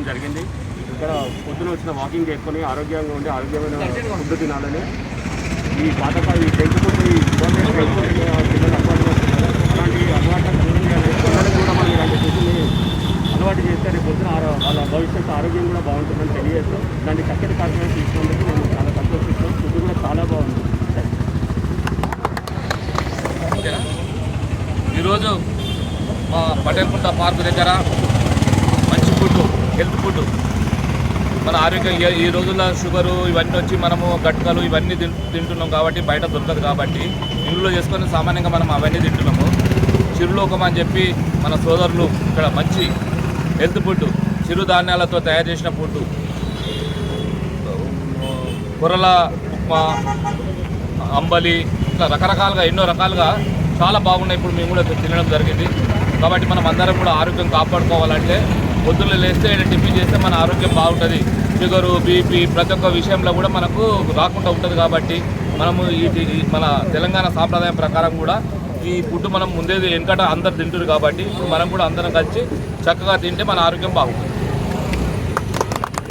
జరిగింది. ఇక్కడ పొద్దున వచ్చిన వాకింగ్ చేసుకొని ఆరోగ్యంగా ఉండి ఆరోగ్యమైన ఫుడ్ తినాలని ఈ పాతకాల ఈ ఫుడ్ ఈ పిల్లలు అలవాటు అలాంటి అలవాటు పిల్లలకు కూడా మనం ఇలాంటి ఫుడ్ని అలవాటు చేస్తే రేపు పొద్దున ఆరో- వాళ్ళ భవిష్యత్తు ఆరోగ్యం కూడా బాగుంటుందని తెలియజేస్తూ దాన్ని చక్కటి కార్యక్రమం తీసుకున్నందుకు మేము చాలా సంతోషిస్తాం ఫుడ్ కూడా చాలా బాగుంది. ఈరోజు మా పటేల్కుంట పార్క్ దగ్గర మంచి ఫుడ్ హెల్త్ ఫుడ్. మన ఆరోగ్యం ఈ- ఈ రోజుల్లో షుగరు ఇవన్నీ వచ్చి మనము గట్కలు ఇవన్నీ తింటున్నాం కాబట్టి బయట దొరకదు కాబట్టి ఇంట్లో చేసుకొని సామాన్యంగా మనం అవన్నీ తింటున్నాము. చిరులోకం అని చెప్పి మన సోదరులు ఇక్కడ మంచి హెల్త్ ఫుడ్ చిరుధాన్యాలతో తయారు చేసిన ఫుడ్. కూరల ఉప్మా అంబలి ఇట్లా రకరకాలుగా ఎన్నో రకాలుగా చాలా బాగున్నాయి. ఇప్పుడు మేము కూడా తినడం జరిగింది. కాబట్టి మనం అందరం కూడా ఆరోగ్యం కాపాడుకోవాలంటే పొద్దున్న లేస్తే టిఫిన్ చేస్తే మన ఆరోగ్యం బాగుంటుంది. షుగరు బీపీ ప్రతి ఒక్క విషయంలో కూడా మనకు రాకుండా ఉంటుంది కాబట్టి మనము ఈ మన తెలంగాణ సాంప్రదాయం ప్రకారం కూడా ఈ ఫుడ్ మనం ముందే వెనకట అందరు తింటారు కాబట్టి ఇప్పుడు మనం కూడా అందరం కలిసి చక్కగా తింటే మన ఆరోగ్యం బాగుంటుంది.